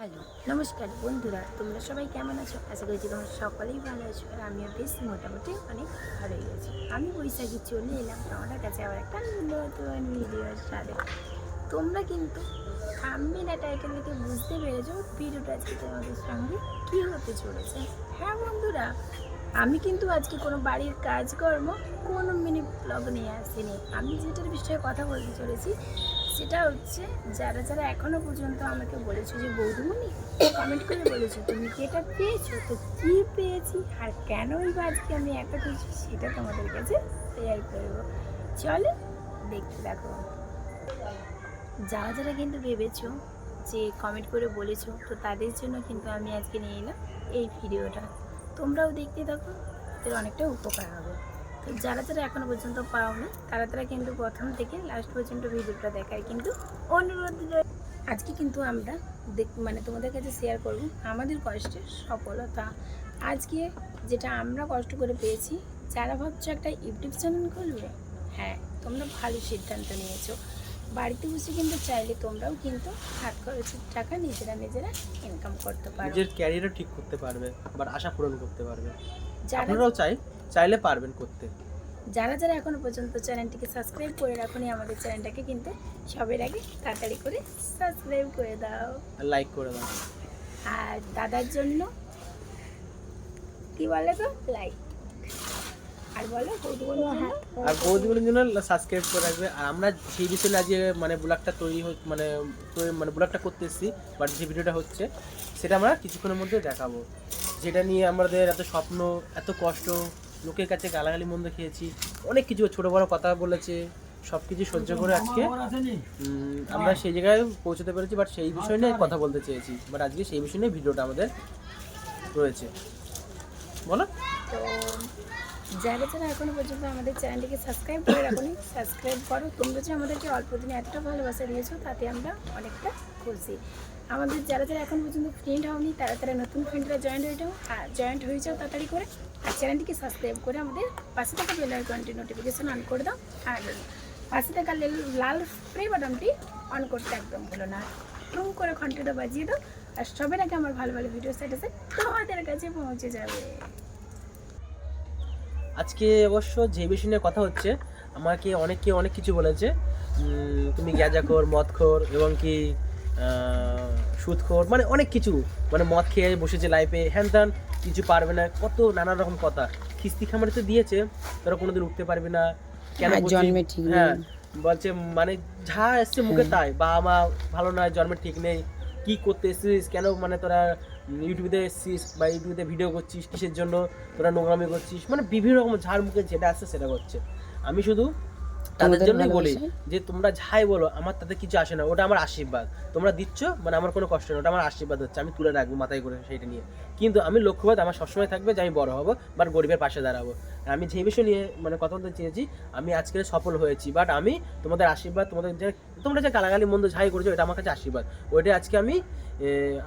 Hello, নমস্কার বন্ধুরা, তোমরা সবাই কেমন আছো? আশা করছি তোমরা সকলেই ভালো আছো আর আমিও বেশ মোটামুটি অনেক ভালোই আছি। আমি বৈশাখী চলে এলাম তোমাদের কাছে আবার একটা নতুন ভিডিওর সাথে। তোমরা কিন্তু থাম্বনেল টাইটেল থেকে বুঝতে পেরেছ ভিডিওটা আজকে তোমাদের সঙ্গে কী হতে চলেছে। হ্যাঁ বন্ধুরা, আমি কিন্তু আজকে কোনো বাড়ির কাজকর্ম কোনো মিনি ব্লগ নিয়ে আসিনি। আমি যেটার বিষয়ে কথা বলতে চলেছি সেটা হচ্ছে, যারা যারা এখনও পর্যন্ত আমাকে বলেছ যে, বৌদিমণি কমেন্ট করে বলেছ, তুমি কি এটা পেয়েছ? তো কী পেয়েছি? আর কেনই বা আজকে আমি এত পেয়েছি সেটা তোমাদের কাছে শেয়ার করব। চলে, দেখতে থাকো। যারা যারা কিন্তু ভেবেছো যে কমেন্ট করে বলেছ, তো তাদের জন্য কিন্তু আমি আজকে নিয়ে এলাম এই ভিডিওটা তোমরাও দেখতে থাকো তাদের অনেকটা উপকার হবে। তো যারা যারা এখনও পর্যন্ত পাওনি তারা তারা কিন্তু প্রথম থেকে লাস্ট পর্যন্ত ভিডিওটা দেখায়। কিন্তু অনুরোধ। আজকে কিন্তু আমরা মানে তোমাদের কাছে শেয়ার করব আমাদের কষ্টের সফলতা। আজকে যেটা আমরা কষ্ট করে পেয়েছি যারা ভাবছ একটা ইউটিউব চ্যানেল খুলবে হ্যাঁ তোমরা ভালো সিদ্ধান্ত নিয়েছো। বাড়িতে বসে কিন্তু চাইলে তোমরাও কিন্তু হাত খরচের টাকা নিজেরা নিজেরা ইনকাম করতে পারবে নিজের ক্যারিয়ারও ঠিক করতে পারবে বাট আশা পূরণ করতে পারবে। যারা আপনারাও চাই চাইলে পারবেন করতে। যারা যারা এখনও পর্যন্ত চ্যানেলটিকে সাবস্ক্রাইব করে রাখুনি আমাদের চ্যানেলটাকে কিন্তু সবের আগে তাড়াতাড়ি করে সাবস্ক্রাইব করে দাও। আর লাইক করে দাও। আর দাদার জন্য কি বলে তো লাইক আর বলো জন্য? আর বৌদিগুলোর জন্য সাবস্ক্রাইব করে রাখবে। আর আমরা সেই বিষয়ে আজকে মানে ব্লগটা তৈরি মানে তৈরি- মানে ব্লগটা করতে এসেছি বাট যে ভিডিওটা হচ্ছে সেটা আমরা কিছুক্ষণের মধ্যে দেখাবো। যেটা নিয়ে আমাদের এত স্বপ্ন এত কষ্ট লোকের কাছে গালাগালি মন্দ খেয়েছি। অনেক কিছু ছোট বড় কথা বলেছে, সব কিছু সহ্য করে আজকে আমরা সেই জায়গায় পৌঁছতে পেরেছি বাট সেই বিষয় নিয়ে কথা বলতে চেয়েছি। বাট আজকে সেই বিষয় নিয়ে ভিডিওটা আমাদের রয়েছে। বলো। যারা যারা এখনও পর্যন্ত আমাদের চ্যানেলটিকে সাবস্ক্রাইব করে রাখুনি, সাবস্ক্রাইব করো। তোমরা যে আমাদেরকে অল্প দিনে এতটা ভালোবাসা দিয়েছ, তাতে আমরা অনেকটা খুশি। আমাদের যারা যারা এখন পর্যন্ত ফ্রেন্ড হওনি, তারা তারা নতুন ফ্রেন্ডরা জয়েন্ট হয়ে যাও, আর জয়েন্ট হয়ে যাও তাড়াতাড়ি করে, আর চ্যানেলটিকে সাবস্ক্রাইব করে আমাদের পাশে থাকা বেল আইকনটি নোটিফিকেশন অন করে দাও, আর পাশে থাকা লাল স্প্রে বাটনটি অন করতে একদম ভুলো না। টুম করে ঘন্টাটা বাজিয়ে দাও, আর সবের আগে আমার ভালো ভালো ভিডিও সেট আছে তোমাদের কাছে পৌঁছে যাবে। আজকে অবশ্য যে বিষয় নিয়ে কথা হচ্ছে আমাকে অনেকে অনেক কিছু বলেছে। তুমি গ্যাজাখোর মদখোর এবং কি সুদখোর মানে অনেক কিছু। মানে মদ খেয়ে বসেছে লাইফে হ্যান ত্যান কিছু পারবে না। কত নানা রকম কথা। খিস্তি খামারে তো দিয়েছে তোরা কোনোদিন উঠতে পারবে না। কেন? জন্মের ঠিক হ্যাঁ বলছে মানে যা এসছে মুখে তাই। বাবা মা ভালো নয় জন্মের ঠিক নেই। কি করতে এসেছিস? কেন মানে তোরা ইউটিউবে এসেছিস বা ইউটিউবে ভিডিও করছিস কিসের জন্য তোরা নোংরামি করছিস মানে বিভিন্ন রকম ঝাড় মুখে যেটা আসছে সেটা করছে আমি শুধু তাদের জন্যই বলি যে তোমরা যাই বলো আমার তাতে কিছু আসে না ওটা আমার আশীর্বাদ। তোমরা দিচ্ছ মানে আমার কোনো কষ্ট নেই ওটা আমার আশীর্বাদ হচ্ছে আমি তুলে রাখব মাথায় করে সেইটা নিয়ে। কিন্তু আমি লক্ষ্যবাদ আমার সবসময় থাকবে যে আমি বড় হব বাট গরিবের পাশে দাঁড়াবো। আমি যে বিষয় নিয়ে মানে কথা বলতে চেয়েছি আমি আজকে সফল হয়েছি বাট আমি তোমাদের আশীর্বাদ তোমাদের যে তোমরা যে গালাগালি মন্দ ঝাই করেছ এটা আমার কাছে আশীর্বাদ। ওইটা আজকে আমি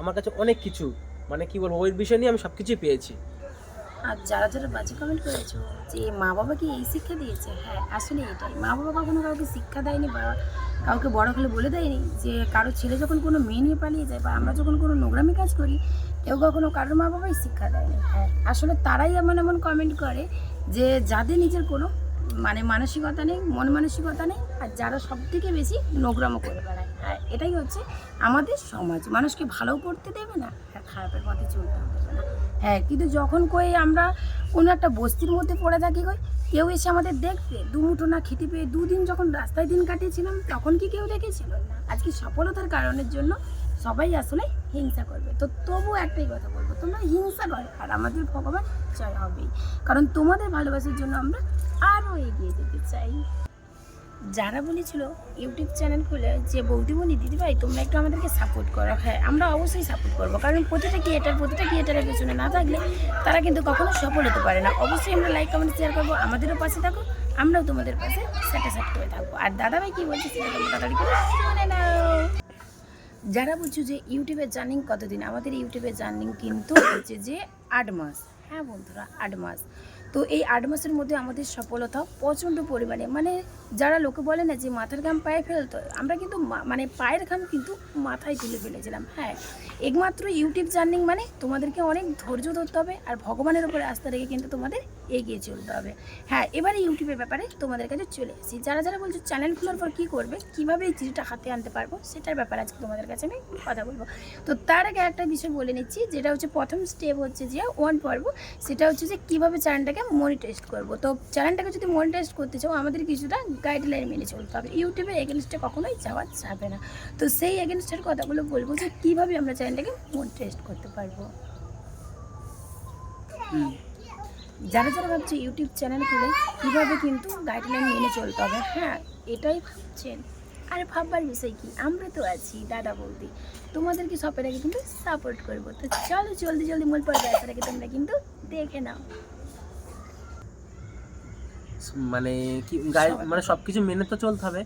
আমার কাছে অনেক কিছু মানে কি বলব, ওই বিষয় নিয়ে আমি সব কিছুই পেয়েছি। আর যারা যারা বাজে কমেন্ট করেছ যে মা বাবা কি এই শিক্ষা দিয়েছে? হ্যাঁ আসলে এটাই। মা বাবা কখনো কাউকে শিক্ষা দেয়নি বা কাউকে বড় হলে বলে দেয়নি যে কারও ছেলে যখন কোনো মেয়ে নিয়ে পালিয়ে যায় বা আমরা যখন কোনো নোংরামি কাজ করি, কেউ কখনো কারোর মা বাবাই শিক্ষা দেয়নি। হ্যাঁ আসলে তারাই এমন এমন কমেন্ট করে যে যাদের নিজের কোনো মানে মানসিকতা নেই, মন মানসিকতা নেই, আর যারা সব থেকে বেশি নোংরামো করে বেড়ায়। হ্যাঁ এটাই হচ্ছে আমাদের সমাজ। মানুষকে ভালো করতে দেবে না খারাপের পথে চলতে হবে না? হ্যাঁ কিন্তু যখন কই আমরা কোনো একটা বস্তির মধ্যে পড়ে থাকি কই, কেউ এসে আমাদের দেখবে দুমুঠো না খেতে পেয়ে দুদিন যখন রাস্তায় দিন কাটিয়েছিলাম, তখন কি কেউ দেখেছিল? না আজকে সফলতার কারণের জন্য সবাই আসলে হিংসা করবে। তো তবু একটাই কথা বলব, তোমরা হিংসা করো, আর আমাদের ভগবান জয় হবেই। কারণ তোমাদের ভালোবাসার জন্য আমরা আরও এগিয়ে যেতে চাই। যারা বলেছিল ইউটিউব চ্যানেল খুলে যে বৌদি বৌদিমণি দিদিভাই তোমরা একটু আমাদেরকে সাপোর্ট করো। হ্যাঁ আমরা অবশ্যই সাপোর্ট করব। কারণ প্রতিটা ক্রিয়েটার প্রতিটা ক্রিয়েটারের পেছনে না থাকলে তারা কিন্তু কখনো সফল হতে পারে না। অবশ্যই আমরা লাইক কমেন্ট শেয়ার করব। আমাদেরও পাশে থাকো, আমরাও তোমাদের পাশে স্যাটিসফাইড করে থাকব। আর দাদাভাই কী বলছে সেটা তোমরা তাড়াতাড়ি করে শুনে নাও। যারা বলছো যে ইউটিউবের জার্নিং কতদিন? আমাদের ইউটিউবের জার্নিং কিন্তু হচ্ছে যে আট মাস। হ্যাঁ বন্ধুরা, আট মাস। তো এই আট মাসের মধ্যে আমাদের সফলতা প্রচণ্ড পরিমাণে মানে যারা লোকে বলে না যে মাথার ঘাম পায়ে ফেলতো, আমরা কিন্তু মানে পায়ের ঘাম কিন্তু মাথায় তুলে ফেলেছিলাম হ্যাঁ। একমাত্র ইউটিউব জার্নিং মানে তোমাদেরকে অনেক ধৈর্য ধরতে হবে আর ভগবানের উপরে আস্থা রেখে কিন্তু তোমাদের এগিয়ে চলতে হবে। হ্যাঁ এবারে ইউটিউবের ব্যাপারে তোমাদের কাছে চলে এসেছি যারা যারা বলছো চ্যানেল খোলার পর কী করবে, কীভাবে এই চিঠিটা হাতে আনতে পারব, সেটার ব্যাপারে আজকে তোমাদের কাছে আমি কথা বলব। তো তার আগে একটা বিষয় বলে নিচ্ছি, যেটা হচ্ছে প্রথম স্টেপ হচ্ছে যে ওয়ান পর্ব, সেটা হচ্ছে যে কীভাবে চ্যানেলটাকে মনিটাইজ করব। তো চ্যানেলটাকে যদি মনিটাইজ করতে চাও, আমাদের কিছুটা গাইডলাইন মেনে চলতে হবে। ইউটিউবের এগেনস্টে কখনোই যাওয়া যাবে না। তো সেই এগেনস্টের কথাগুলো বলব যে কীভাবে আমরা চ্যানেলটাকে মনিটাইজ করতে পারব। যারা যারা ভাবছে ইউটিউব চ্যানেল খুলে কীভাবে কিন্তু গাইডলাইন মেনে চলতে হবে হ্যাঁ এটাই ভাবছেন। আর ভাববার বিষয় কি? আমরা তো আছি দাদা বৌদি। তোমাদেরকে সবের আগে কিন্তু সাপোর্ট করব। তো চলো জলদি জলদি মূল পর্বে আসার আগে তোমরা কিন্তু দেখে নাও। মানে কি মানে সব কিছু মেনে তো চলতে হবে।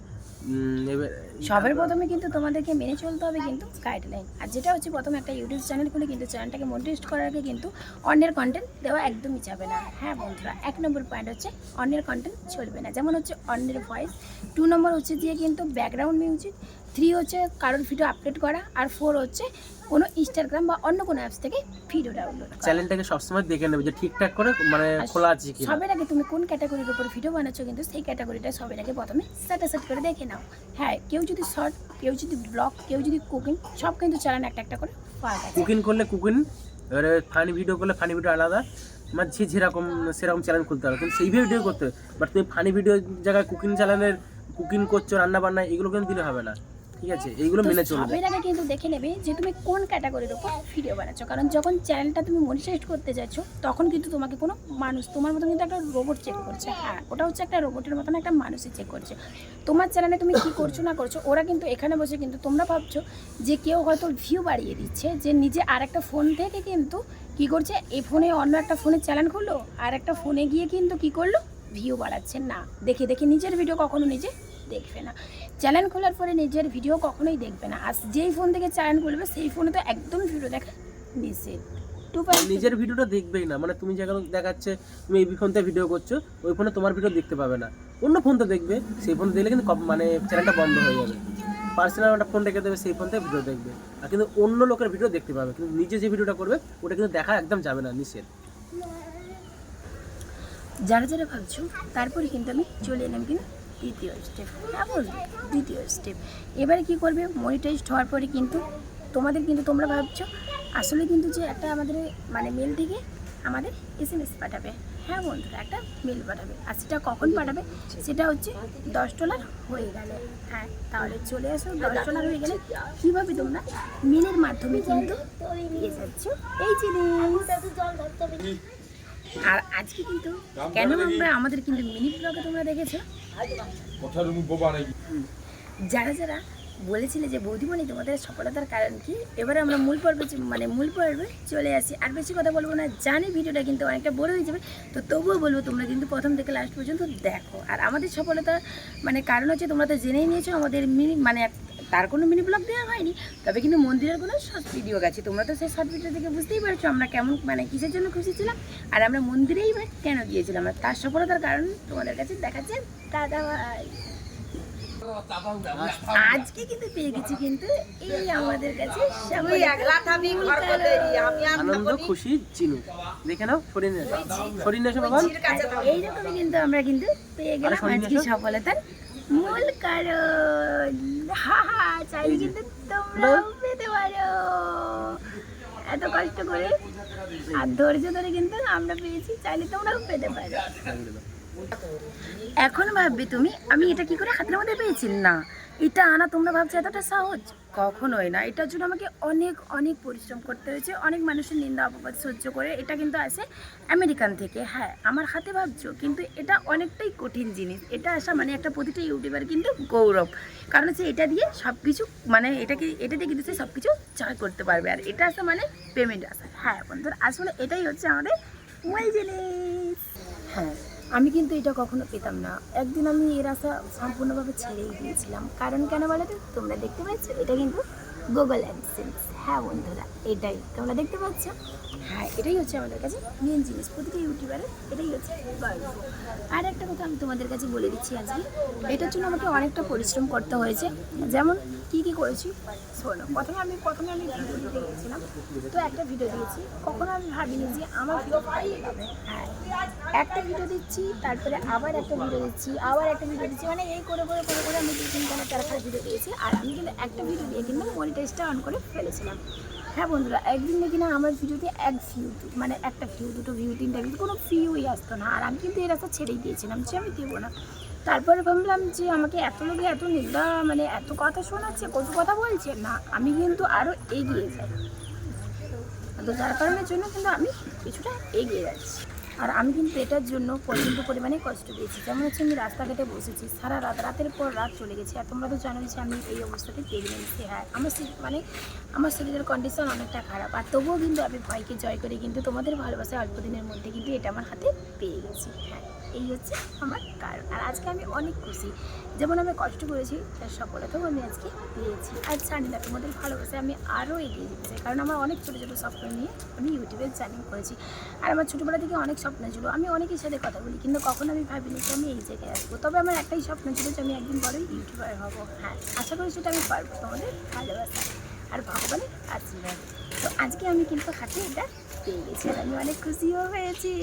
সবার প্রথমে কিন্তু তোমাদেরকে মেনে চলতে হবে কিন্তু গাইডলাইন আর যেটা হচ্ছে প্রথম একটা ইউটিউব চ্যানেল খুলে কিন্তু চ্যানেলটাকে মনিটাইজ করার আগে কিন্তু অন্যের কন্টেন্ট দেওয়া একদমই যাবে না। হ্যাঁ বন্ধুরা এক নম্বর পয়েন্ট হচ্ছে অন্যের কন্টেন্ট চলবে না। যেমন হচ্ছে অন্যের ভয়েস টু নম্বর হচ্ছে দিয়ে কিন্তু ব্যাকগ্রাউন্ড মিউজিক থ্রি হচ্ছে কারোর ভিডিও আপলোড করা আর ফোর হচ্ছে কোনো ইনস্টাগ্রাম বা অন্য কোনো অ্যাপস থেকে ভিডিও ডাউনলোড করা। চ্যানেলটাকে সবসময় দেখে নেবে যে ঠিকঠাক করে মানে খোলা আছে কি সবের আগে তুমি কোন ক্যাটাগরির উপর ভিডিও বানাচ্ছ কিন্তু সেই ক্যাটাগরিটা সবের আগে প্রথমে সেটা সেট করে দেখে নাও। হ্যাঁ কেউ যদি শর্ট কেউ যদি ব্লগ কেউ যদি কুকিং সব কিন্তু চ্যানেল একটা একটা করে পাওয়া গেছে। কুকিং করলে কুকিং এবারে ফানি ভিডিও করলে ফানি ভিডিও আলাদা। মানে যে যেরকম সেরকম চ্যানেল খুলতে হবে। কিন্তু সেই ভিডিও করতে হবে। বাট তুমি ফানি ভিডিও জায়গায় কুকিং চ্যানেলের কুকিং করছ রান্না বান্না এগুলো কিন্তু দিলে হবে না। ঠিক আছে? এইগুলো মেনে চলবে। সবের আগে কিন্তু দেখে নেবে যে তুমি কোন ক্যাটাগরির উপর ভিডিও বানাচ্ছ। কারণ যখন চ্যানেলটা তুমি মনিটাইজ করতে যাচ্ছ তখন কিন্তু তোমাকে কোনো মানুষ তোমার মতো কিন্তু একটা রোবট চেক করছে। হ্যাঁ ওটা হচ্ছে একটা রোবটের মতন একটা মানুষই চেক করছে। তোমার চ্যানেলে তুমি কি করছ না করছ ওরা কিন্তু এখানে বসে কিন্তু তোমরা ভাবছ যে কেউ হয়তো ভিউ বাড়িয়ে দিচ্ছে যে নিজে আর একটা ফোন থেকে কিন্তু কি করছে এই ফোনে অন্য একটা ফোনে চ্যানেল খুললো আর একটা ফোনে গিয়ে কিন্তু কি করল? ভিউ বাড়াচ্ছে। না দেখে দেখে নিজের ভিডিও কখনো নিজে দেখবে না। চ্যানেল খোলার পরে নিজের ভিডিও কখনোই দেখবে না। আর যেই ফোন থেকে চ্যানেল খুলবে সেই ফোনে তো একদম ভিডিও দেখা নিষেধ নিজের ভিডিওটা দেখবেই না। মানে তুমি যেখানে দেখাচ্ছে তুমি এই ফোন থেকে ভিডিও করছ ওই ফোনে তোমার ভিডিও দেখতে পাবে না। অন্য ফোন তো দেখবে সেই ফোন দেখলে কিন্তু মানে চ্যানেলটা বন্ধ হয়ে যাবে। পার্সোনাল একটা ফোন রেখে দেবে সেই ফোন থেকে ভিডিও দেখবে। আর কিন্তু অন্য লোকের ভিডিও দেখতে পাবে। কিন্তু নিজে যে ভিডিওটা করবে ওটা কিন্তু দেখা একদম যাবে না নিষেধ যারা যারা ভাবছ তারপরে কিন্তু আমি চলে এলাম কিন্তু দ্বিতীয় স্টেপ হ্যাঁ বলব দ্বিতীয় স্টেপ এবারে কি করবে মনিটাইজড হওয়ার পরে কিন্তু তোমাদের কিন্তু তোমরা ভাবছ আসলে কিন্তু যে একটা আমাদের মানে মেল থেকে আমাদের এস এম এস পাঠাবে হ্যাঁ বন্ধুরা একটা মেল পাঠাবে আর সেটা কখন পাঠাবে সেটা হচ্ছে দশ ডলার হয়ে গেলে হ্যাঁ তাহলে চলে আসো দশ ডলার হয়ে গেলে কীভাবে তোমরা মেলের মাধ্যমে কিন্তু পেয়ে যাচ্ছ এই জিনিস আর আজকে কিন্তু কেন আমরা আমাদের কিন্তু মিনি ব্লগে তোমরা দেখেছ? যারা যারা বলেছিলে যে বৌদিমণি তোমাদের সফলতার কারণ কি? এবারে আমরা মূল পর্বে মানে মূল পর্বে চলে আসি। আর বেশি কথা বলব না জানি ভিডিওটা কিন্তু অনেকটা বড় হয়ে যাবে তো তবুও বলব তোমরা কিন্তু প্রথম থেকে লাস্ট পর্যন্ত দেখো। আর আমাদের সফলতা মানে কারণ হচ্ছে তোমরা তো জেনেই নিয়েছো আমাদের মিনি মানে তার কোনো মিনি ব্লগ দেওয়া হয়নি তবে কিন্তু মন্দিরের কোনো শর্ট ভিডিও গেছে। তোমরা তো সেই শর্ট ভিডিও থেকে বুঝতেই পারছ আমরা কেমন মানে কিসের জন্য খুশি ছিলাম আর আমরা মন্দিরেই বা কেন গিয়েছিলাম আর তার সফলতার কারণ তোমাদের কাছে দেখাচ্ছে দাদা ভাই। আজকে কিন্তু পেয়ে গেছি কিন্তু এই আমাদের কাছে তুই একলা ঘর করতে আমি আনন্দ খুশি চিনু দেখে নাও নিয়ে এসো বাবা। এইরকমই কিন্তু আমরা কিন্তু পেয়ে গেলাম আজকে সফলতার মূল কারণ। হা হা চাইলে কিন্তু তোমরাও পেতে পারো। এত কষ্ট করে আর ধৈর্য ধরে কিন্তু আমরা পেয়েছি চাইলে তোমরাও পেতে পারো। এখন ভাববে তুমি আমি এটা কি করে হাতের মধ্যে পেয়েছি? না এটা আনা তোমরা ভাবছ এতটা সহজ। কখনোই না। এটার জন্য আমাকে অনেক অনেক পরিশ্রম করতে হয়েছে। অনেক মানুষের নিন্দা, অপবাদ সহ্য করে এটা কিন্তু আসে আমেরিকান থেকে। হ্যাঁ আমার হাতে ভাবছ, কিন্তু এটা অনেকটাই কঠিন জিনিস। এটা আসা মানে একটা প্রতিটা ইউটিউবার কিন্তু গৌরব। কারণ হচ্ছে এটা দিয়ে সব কিছু মানে এটাকে, এটা দিয়ে কিন্তু সে সব কিছু জয় করতে পারবে। আর এটা আসা মানে পেমেন্ট আসা। হ্যাঁ বন্ধুরা, আসলে এটাই হচ্ছে আমাদের মূল জিনিস। হ্যাঁ। আমি কিন্তু এটা কখনো পেতাম না। একদিন আমি এর আশা সম্পূর্ণভাবে ছেড়েই দিয়েছিলাম। কারণ কেন বলো তো? তোমরা দেখতে পাচ্ছ? এটা কিন্তু গুগল অ্যাডসেন্স হ্যাঁ বন্ধুরা, এটাই। তোমরা দেখতে পাচ্ছ? হ্যাঁ এটাই হচ্ছে আমাদের কাছে মেন জিনিস। প্রতিটা ইউটিউবারের এটাই হচ্ছে গর্ব আর একটা কথা আমি তোমাদের কাছে বলে দিচ্ছি আজকে এটার জন্য আমাকে অনেকটা পরিশ্রম করতে হয়েছে। যেমন কি কি করেছি? শোনো, প্রথমে আমি প্রথমে আমি ভিডিও দিতে গেছিলাম তো একটা ভিডিও দিয়েছি। কখনো আমি ভাবিনি যে আমার ভিডিও হ্যাঁ একটা ভিডিও দিচ্ছি, তারপরে আবার একটা ভিডিও দিচ্ছি, আবার একটা ভিডিও দিচ্ছি। মানে এই করে করে করে করে আমি দু তিন চার ভিডিও দিয়েছি। আর আমি কিন্তু একটা ভিডিও দিয়ে কিন্তু মনিটাইজটা অন করে ফেলেছিলাম। হ্যাঁ বন্ধুরা, একদিন দেখি না আমার ভিডিওতে এক ভিউ মানে একটা ভিউ দুটো ভিউ তিনটা ভিউ কোনো ভিউই আসতো না। আর আমি কিন্তু এই রাস্তা ছেড়েই দিয়েছিলাম, যে আমি দেবো না। তারপরে ভাবলাম যে আমাকে এত লোকে এত নিন্দা মানে এত কথা শোনাচ্ছে কত কথা বলছে, না, আমি কিন্তু আরও এগিয়ে যাই। তো যার কারণের জন্য কিন্তু আমি কিছুটা এগিয়ে যাচ্ছি। আর আমি কিন্তু এটার জন্য প্রচণ্ড পরিমাণে কষ্ট পেয়েছি। যেমন হচ্ছে আমি রাস্তাঘাটে বসেছি, সারা রাত, রাতের পর রাত চলে গেছে। আর তোমরা তো জানো যে আমি এই অবস্থাতে প্রেগনেন্সি হ্যাঁ আমার মানে আমার শরীরের কন্ডিশন অনেকটা খারাপ। আর তবুও কিন্তু আমি ভয়কে জয় করে কিন্তু তোমাদের ভালোবাসা অল্প দিনের মধ্যে কিন্তু এটা আমার হাতে পেয়ে গেছি। হ্যাঁ। এই হচ্ছে আমার কারণ। আর আজকে আমি অনেক খুশি। যেমন আমি কষ্ট করেছি, তার সফলতাও আমি আজকে পেয়েছি আর জানি না, তোমাদের ভালোবাসে আমি আরও এগিয়ে যেতে চাই। কারণ আমার অনেক ছোটো ছোটো স্বপ্ন নিয়ে আমি ইউটিউবে চ্যানেল করেছি। আর আমার ছোটোবেলা থেকে অনেক স্বপ্ন ছিল। আমি অনেকের সাথে কথা বলি, কিন্তু কখনো আমি ভাবিনি যে আমি এই জায়গায় আসব। তবে আমার একটাই স্বপ্ন ছিল যে আমি একদিন বড় ইউটিউবার হব। হ্যাঁ আশা করি সেটা আমি পারব তোমাদের ভালোবাসা আর ভগবানের আশীর্বাদ। তো আজকে আমি কিন্তু হাতে এটা পেয়ে গেছি আমি অনেক খুশিও হয়েছি।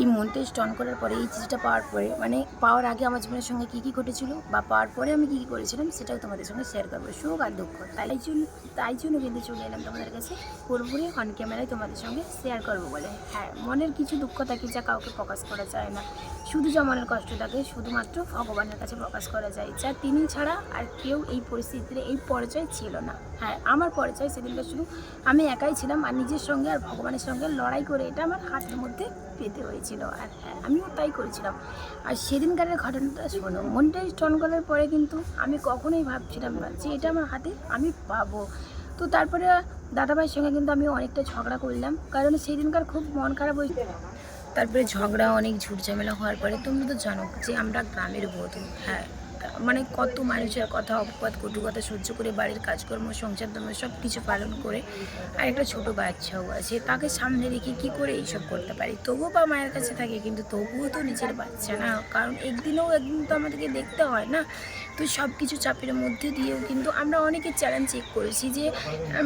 এই মনটা স্টন করার পরে, এই চিঠিটা পাওয়ার পরে মানে পাওয়ার আগে আমার জীবনের সঙ্গে কী কী ঘটেছিল বা পাওয়ার পরে আমি কী কী করেছিলাম, সেটাও তোমাদের সঙ্গে শেয়ার করব। সুখ আর দুঃখ। তাই জন্য তাই জন্য কিন্তু চলে এলাম তোমাদের কাছে পুরোপুরি অন ক্যামেরায় তোমাদের সঙ্গে শেয়ার করব বলে। হ্যাঁ মনের কিছু দুঃখ থাকে যা কাউকে প্রকাশ করা যায় না। শুধু যা মনের কষ্ট থাকে, শুধুমাত্র ভগবানের কাছে প্রকাশ করা যায়, যা তিনি ছাড়া আর কেউ এই পরিস্থিতিতে, এই পর্যায়ে ছিল না। হ্যাঁ আমার পর্যায়ে সেদিনটা শুধু আমি একাই ছিলাম আর নিজের সঙ্গে আর ভগবানের সঙ্গে লড়াই করে এটা আমার হাতের মধ্যে পেতে হয়েছিল। আর হ্যাঁ আমিও তাই করেছিলাম। আর সেদিনকারের ঘটনাটা শোনো মনটাই স্টন করার পরে কিন্তু আমি কখনোই ভাবছিলাম না যে এটা আমার হাতে আমি পাবো। তো তারপরে দাদাভাইয়ের সঙ্গে কিন্তু আমি অনেকটা ঝগড়া করলাম, কারণ সেদিনকার খুব মন খারাপ হয়েছিল। তারপরে ঝগড়া, অনেক ঝুট ঝামেলা হওয়ার পরে তুমি তো জানো যে আমরা গ্রামের বধূ হ্যাঁ। মানে কত মানুষের কথা, অপবাদ কটু কথা সহ্য করে বাড়ির কাজকর্ম, সংসার ধর্ম সব কিছু পালন করে আর একটা ছোটো বাচ্চাও আছে। তাকে সামনে রেখে কী করে এইসব করতে পারি? তবুও বা মায়ের কাছে থাকে, কিন্তু তবুও তো নিজের বাচ্চা না। কারণ একদিনও একদিন তো আমাদেরকে দেখতে হয় না। তো সব কিছু চাপের মধ্যে দিয়েও কিন্তু আমরা অনেকে চ্যালেঞ্জ চেক করেছি যে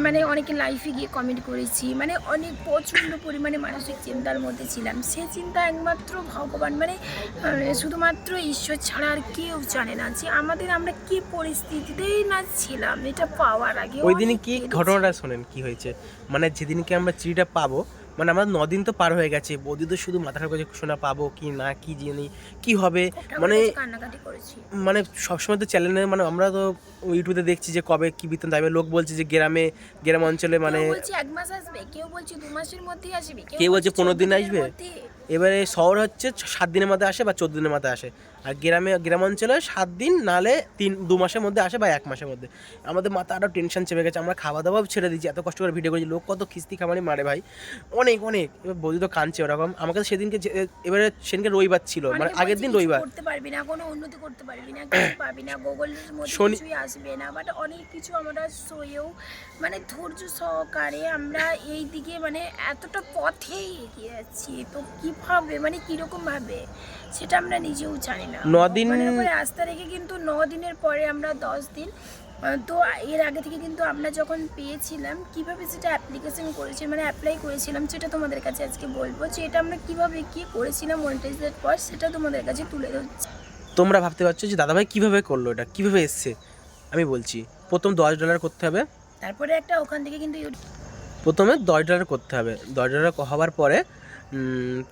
মানে অনেকে লাইফে গিয়ে কমেন্ট করেছি মানে অনেক প্রচণ্ড পরিমাণে মানসিক চিন্তার মধ্যে ছিলাম। সে চিন্তা একমাত্র ভগবান মানে শুধুমাত্র ঈশ্বর ছাড়া আর কেউ জানে না। যে আমাদের আমরা কি পরিস্থিতিতেই না ছিলাম এটা পাওয়ার আগে ওই দিনে কি ঘটনাটা শোনেন কি হয়েছে? মানে যেদিনকে আমরা চিড়িটা পাবো মানে আমার নদিন তো পার হয়ে গেছে বৌদি তো শুধু মাথা খারাপ করেছে শোনা পাবো কি না কি জানি কি হবে? মানে কাছে মানে সবসময় তো চ্যানেলে মানে আমরা তো ইউটিউবে দেখছি যে কবে কি বৃত্তান্ত আসবে লোক বলছে যে গ্রামে গ্রাম অঞ্চলে মানে কেউ বলছে এক মাস আসবে কেউ বলছে দু মাসের মধ্যে আসবে কেউ বলছে পনেরো দিন আসবে। এবারে শহর হচ্ছে সাত দিনের মধ্যে আসে বা চোদ্দ দিনের মধ্যে আসে। আর গ্রামে গ্রাম অঞ্চলে সাত দিন নালে তিন দু মাসের মধ্যে আসে বা এক মাসের মধ্যে। আমাদের মাথা আরও টেনশন চেপে গেছে আমরা খাওয়া দাওয়াও ছেড়ে দিচ্ছি এত কষ্ট করে ভিডিও করেছি লোক কত খিস্তি খামারি মারে ভাই। অনেক অনেক এবার বৌদি তো কাঁদছে ওরকম। আমাকে তো সেদিনকে এবারে সেদিনকে রবিবার ছিল মানে আগের দিন রবিবার। করতে পারবি না কোনো উন্নতি করতে পারবি না কিছু পাবি না গুগলের মধ্যে কিছুই আসবে না বাট অনেক কিছু আমরা সয়েও মানে ধৈর্য সহকারে আমরা এই দিকে মানে এতটা পথেই এগিয়ে যাচ্ছি। তো কীভাবে মানে কীরকম ভাবে সেটা আমরা নিজেও জানি না। নদিন- উপরে আস্থা রেখে কিন্তু ন দিনের পরে আমরা দশ দিন। তো এর আগে থেকে কিন্তু আমরা যখন পেয়েছিলাম কীভাবে সেটা অ্যাপ্লিকেশন করেছি মানে অ্যাপ্লাই করেছিলাম সেটা তোমাদের কাছে আজকে বলব। যে এটা আমরা কীভাবে কি করেছিলাম মনিটাইজের পর সেটা তোমাদের কাছে তুলে ধরছি। তোমরা ভাবতে পারছ যে দাদাভাই কীভাবে করল এটা কীভাবে এসছে? আমি বলছি প্রথম দশ ডলার করতে হবে। তারপরে একটা ওখান থেকে কিন্তু প্রথমে দশ ডলার করতে হবে। দশ ডলার হওয়ার পরে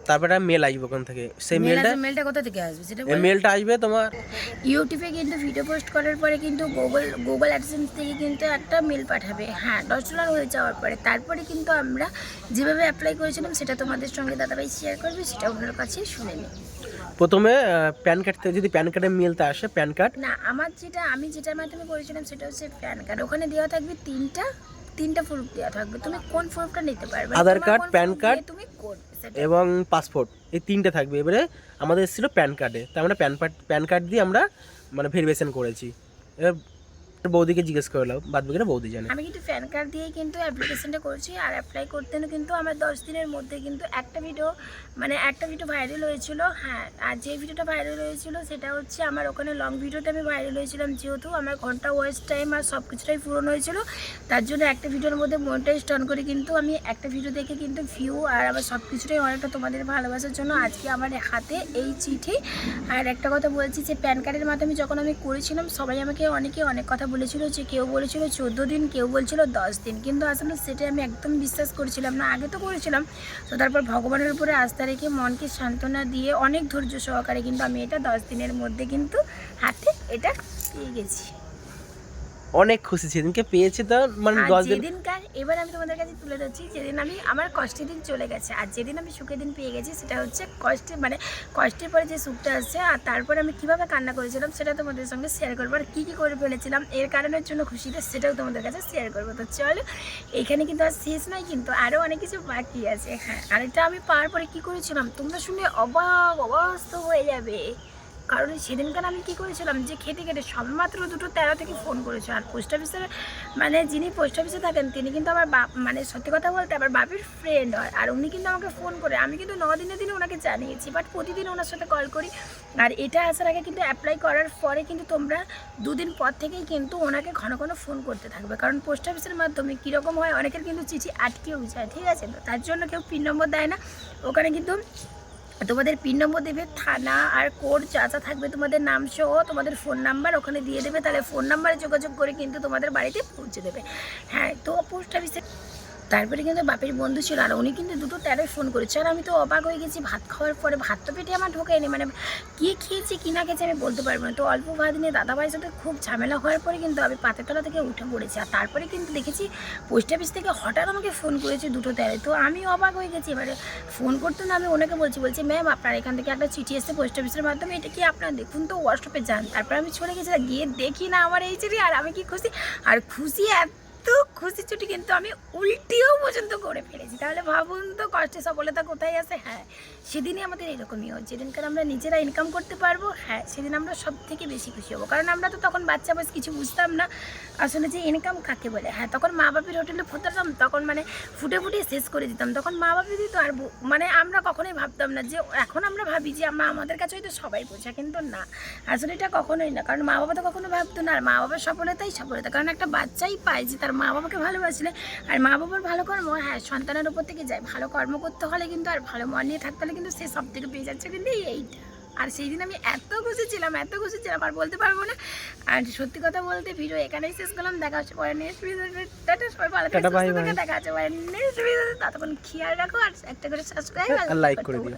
তারপরে মেল আসবে ওখান থেকে? সেই মেলটা মেলটা কোথা থেকে আসবে? সেটা মেলটা আসবে তোমার ইউটিউবে কিন্তু ভিডিও পোস্ট করার পরে কিন্তু গুগল গুগল অ্যাডসেন্স থেকে কিন্তু একটা মেল পাঠাবে। হ্যাঁ দশ ডলার হয়ে যাওয়ার পরে। তারপরে কিন্তু আমরা যেভাবে অ্যাপ্লাই করেছিলাম সেটা তোমাদের সঙ্গে দাদাভাই শেয়ার করবে সেটা ওনার কাছে শুনে নিই। প্রথমে প্যান কার্ড থেকে যদি প্যান কার্ডের মেলটা আসে প্যান কার্ড না আমার যেটা আমি যেটার মাধ্যমে করেছিলাম সেটা হচ্ছে প্যান কার্ড ওখানে দেওয়া থাকবে তিনটা তিনটা প্রুফ দেওয়া থাকবে। তুমি কোন প্রুফটা নিতে পারবে? আধার কার্ড, প্যান কার্ড তুমি সেটা এবং পাসপোর্ট এই তিনটে থাকবে। এবারে আমাদের এসেছিল প্যান কার্ডে তাই আমরা প্যান কার্ড প্যান কার্ড দিয়ে আমরা মানে ভেরিফিকেশন করেছি। এবার বৌদিকে জিজ্ঞেস করে নাও, বাদ বাকিটা বৌদি জানে। আমি কিন্তু প্যান কার্ড দিয়েই কিন্তু অ্যাপ্লিকেশনটা করেছি আর অ্যাপ্লাই করতে কিন্তু আমার দশ দিনের মধ্যে কিন্তু একটা ভিডিও মানে একটা ভিডিও ভাইরাল হয়েছিল। হ্যাঁ আর যে ভিডিওটা ভাইরাল হয়েছিল সেটা হচ্ছে আমার ওখানে লং ভিডিওতে আমি ভাইরাল হয়েছিলাম যেহেতু আমার ঘণ্টা ওয়েস্ট টাইম আর সব কিছুটাই পূরণ হয়েছিল। তার জন্য একটা ভিডিওর মধ্যে মনিটাইজ টার্ন করে কিন্তু আমি একটা ভিডিও দেখে কিন্তু ভিউ আর আমার সব কিছুটাই অনেকটা তোমাদের ভালোবাসার জন্য আজকে আমার হাতে এই চিঠি। আর একটা কথা বলছি যে প্যান কার্ডের মাধ্যমে যখন আমি করেছিলাম, সবাই আমাকে অনেকে অনেক কথা বলেছিল যে কেউ বলেছিল চোদ্দ দিন, কেউ বলছিল দশ দিন। কিন্তু আসলে সেটা আমি একদম বিশ্বাস করেছিলাম না, আগে তো করেছিলাম। তো তারপর ভগবানের উপরে আস্থা রেখে মনকে সান্ত্বনা দিয়ে অনেক ধৈর্য সহকারে কিন্তু আমি এটা দশ দিনের মধ্যে কিন্তু হাতে এটা পেয়ে গেছি। অনেক খুশি সেদিনকে পেয়েছে তো মানে দশ দিন যেদিনকার এবার আমি তোমাদের কাছে তুলে ধরছি যেদিন আমি আমার কষ্টের দিন চলে গেছে। আর যেদিন আমি সুখের দিন পেয়ে গেছি সেটা হচ্ছে কষ্টে মানে কষ্টের পরে যে সুখটা আসছে আর তারপরে আমি কীভাবে কান্না করেছিলাম সেটা তোমাদের সঙ্গে শেয়ার করব। আর কী কী করে ফেলেছিলাম এর কারণের জন্য খুশিটা সেটাও তোমাদের কাছে শেয়ার করব। তো চলো এখানে কিন্তু আর শেষ নয় কিন্তু আরও অনেক কিছু বাকি আছে। হ্যাঁ আর এটা আমি পাওয়ার পরে কী করেছিলাম তোমরা শুনে অবাক অবাস্ত হয়ে যাবে। কারণ সেদিনকার আমি কি করেছিলাম, যে খেতে খেতে সবেমাত্র দুটো তেরো থেকে ফোন করেছে। আর পোস্ট অফিসের মানে যিনি পোস্ট অফিসে থাকেন, তিনি কিন্তু আমার বাপ মানে সত্যি কথা বলতে আমার বাপের ফ্রেন্ড হয়। আর উনি কিন্তু আমাকে ফোন করে। আমি কিন্তু ন দিনে দিনে ওনাকে জানিয়েছি বাট প্রতিদিন ওনার সাথে কল করি। আর এটা আসার আগে কিন্তু অ্যাপ্লাই করার পরে কিন্তু তোমরা দুদিন পর থেকেই কিন্তু ওনাকে ঘন ঘন ফোন করতে থাকবে। কারণ পোস্ট অফিসের মাধ্যমে কীরকম হয়, অনেকের কিন্তু চিঠি আটকেও যায়, ঠিক আছে? তো তার জন্য কেউ পিন নম্বর দেয় না। ওখানে কিন্তু তোমাদের পিন নম্বর দেবে থানা, আর কোর্ট যা যা থাকবে তোমাদের নাম সহ তোমাদের ফোন নাম্বার ওখানে দিয়ে দেবে, তাহলে ফোন নাম্বারে যোগাযোগ করে কিন্তু তোমাদের বাড়িতে পৌঁছে দেবে। হ্যাঁ তো পোস্ট অফিসে তারপরে কিন্তু বাপের বন্ধু ছিল আর উনি কিন্তু দুটো তেরোয় ফোন করেছে। আর আমি তো অবাক হয়ে গেছি, ভাত খাওয়ার পরে ভাত তো পেটে আমার ঢোকেনি মানে কে খেয়েছি, কি না খেয়েছি আমি বলতে পারব না। তো অল্প ভাত নিয়ে দাদাভাইয়ের সাথে খুব ঝামেলা হওয়ার পরে কিন্তু আমি পাতের তলা থেকে উঠে পড়েছি। আর তারপরে কিন্তু দেখেছি, পোস্ট অফিস থেকে হঠাৎ আমাকে ফোন করেছে দুটো তেরোয় তো আমি অবাক হয়ে গেছি, এবারে ফোন করতে না আমি ওনাকে বলছি বলছি, ম্যাম, আপনার এখান থেকে একটা চিঠি এসেছে পোস্ট অফিসের মাধ্যমে, এটা কি আপনার দেখুন তো হোয়াটসঅ্যাপে যান। তারপর আমি চলে গেছি গিয়ে দেখি না আমার এই চিঠি, আর আমি কি খুশি? আর খুশি এত খুশি ছুটি কিন্তু আমি উল্টিও পর্যন্ত করে ফেলেছি। তাহলে ভাবুন তো কষ্টে সফলতা কোথায় আছে? হ্যাঁ সেদিনই আমাদের এরকমই হয়। যেদিনকার আমরা নিজেরা ইনকাম করতে পারব হ্যাঁ সেদিন আমরা সব থেকে বেশি খুশি হব। কারণ আমরা তো তখন বাচ্চা বয়স কিছু বুঝতাম না। আসলে যে ইনকাম কাকে বলে? হ্যাঁ তখন মা বাপের হোটেলে ফুটাতাম তখন মানে ফুটে ফুটে শেষ করে দিতাম। তখন মা বাপে দিত আর মানে আমরা কখনোই ভাবতাম না যে, এখন আমরা ভাবি যে আমরা আমাদের কাছে হয়তো সবাই বোঝা, কিন্তু না। আসলে এটা কখনোই না। কারণ মা বাবা তো কখনো ভাবতো না। আর মা বাবার সফলতাই সফলতা। কারণ একটা বাচ্চাই পায় যে, তার মা বাবাকে ভালোবাসলে আর মা বাবার ভালো কর্ম হ্যাঁ সন্তানের উপর থেকে যায়। ভালো কর্ম করতে হলে কিন্তু আর ভালো মন নিয়ে থাকতে হলে কিন্তু সে সব থেকে পেয়ে যাচ্ছে কিন্তু এইটা আর সেই দিন আমি এত খুশি ছিলাম এত খুশি ছিলাম আর বলতে পারব না। আর সত্যি কথা বলতে ভিডিও এখানেই শেষ করলাম। দেখা হচ্ছে পরে নেক্সট ভিডিওতে টাটা সবাই ভালো থেকে টাটা. দেখা হচ্ছে পরে নেক্সট ভিডিওতে ততক্ষণ খেয়াল রাখো আর একটা করে সাবস্ক্রাইব আর like করে দিও।